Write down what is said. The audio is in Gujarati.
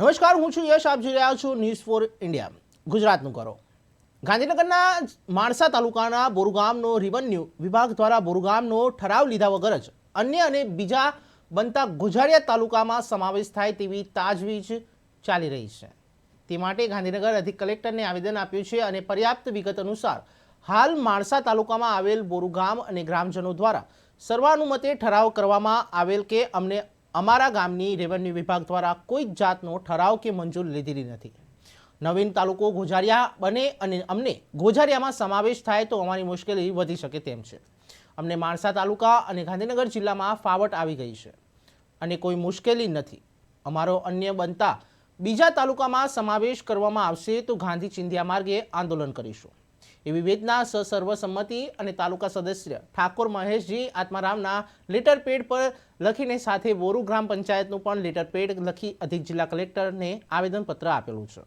નમસ્કાર, હું છું યશ, આપ જોઈ રહ્યા છું ન્યૂઝ ફોર ઇન્ડિયા ગુજરાતનું કરો. ગાંધીનગરના માણસા તાલુકાના બોરુગામનો રિવન્યુ વિભાગ દ્વારા બોરુગામનો ઠરાવ લીધા વગર જ અન્ય અને બીજા બનતા ગુજારિયા તાલુકામાં સમાવેશ થાય તેવી તાજવીજ ચાલી રહી છે. તે માટે ગાંધીનગર અધિક કલેક્ટરને આવેદન આપ્યું છે અને પર્યાપ્ત વિગત અનુસાર હાલ માણસા તાલુકામાં આવેલ બોરુગામ અને ગ્રામજનો દ્વારા સર્વાનુમતે ઠરાવ કરવામાં આવેલ કે અમને અમારા ગામની રેવન્યુ વિભાગ દ્વારા કોઈ જાતનો ઠરાવ કે મંજૂરી લીધેલી નથી. નવીન તાલુકો ગોઝારિયા બને અને અમને ગોઝારિયામાં સમાવેશ થાય તો અમારી મુશ્કેલી વધી શકે તેમ છે. અમને માણસા તાલુકા અને ગાંધીનગર જિલ્લામાં ફાવટ આવી ગઈ છે અને કોઈ મુશ્કેલી નથી. અમારો અન્ય બનતા બીજા તાલુકામાં સમાવેશ કરવામાં આવશે તો ગાંધી ચિંધ્યા માર્ગે આંદોલન કરીશું. એવી વેદના સર્વસંમતિ અને તાલુકા સદસ્ય. ઠાકોર મહેશજી આત્મારામના લેટર પેડ પર લખીને સાથે બોરુ ગ્રામ પંચાયતનું પણ લેટર પેડ લખી અધિક જિલ્લા કલેક્ટરને આવેદનપત્ર આપેલું છે.